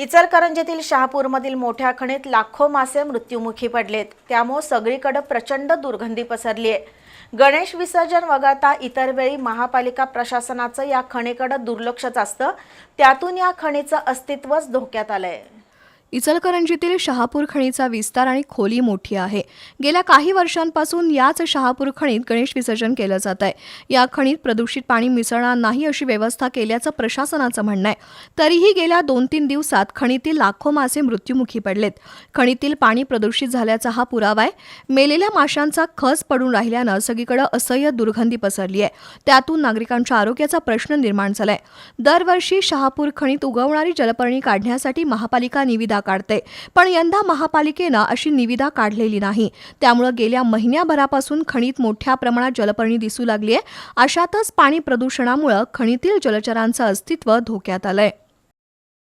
इचलकरंजीतील शहापूरमधील मोठ्या खणीत लाखो मासे मृत्युमुखी पडलेत. त्यामुळे सगळीकडे प्रचंड दुर्गंधी पसरली आहे गणेश विसर्जन वगळता इतर वेळी महापालिका प्रशासनाचं या खणीकडे दुर्लक्षच असतं. त्यातून या खणीचं अस्तित्वच धोक्यात आलंय. इचलकरंजीतील शहापूर खणीचा विस्तार आणि खोली मोठी आहे. गेल्या काही वर्षांपासून याच शहापूर खणीत गणेश विसर्जन केलं जात आहे. या खणीत प्रदूषित पाणी मिसळणार नाही अशी व्यवस्था केल्याचं प्रशासनाचं म्हणणं आहे. तरीही गेल्या दोन तीन दिवसात खणीतील लाखो मासे मृत्युमुखी पडलेत. खणीतील पाणी प्रदूषित झाल्याचा हा पुरावा आहे. मेलेल्या माशांचा खस पडून राहिल्यानं सगळीकडे असह्य दुर्गंधी पसरली आहे. त्यातून नागरिकांच्या आरोग्याचा प्रश्न निर्माण झालाय. दरवर्षी शहापूर खणीत उगवणारी जलपर्णी काढण्यासाठी महापालिका निविदा काढते. पण यंदा महापालिकेनं अशी निविदा काढलेली नाही. त्यामुळं गेल्या महिन्याभरापासून खणीत मोठ्या प्रमाणात जलपर्णी दिसू लागली आहे अशातच पाणी प्रदूषणामुळं खणीतील जलचरांचं अस्तित्व धोक्यात आलंय.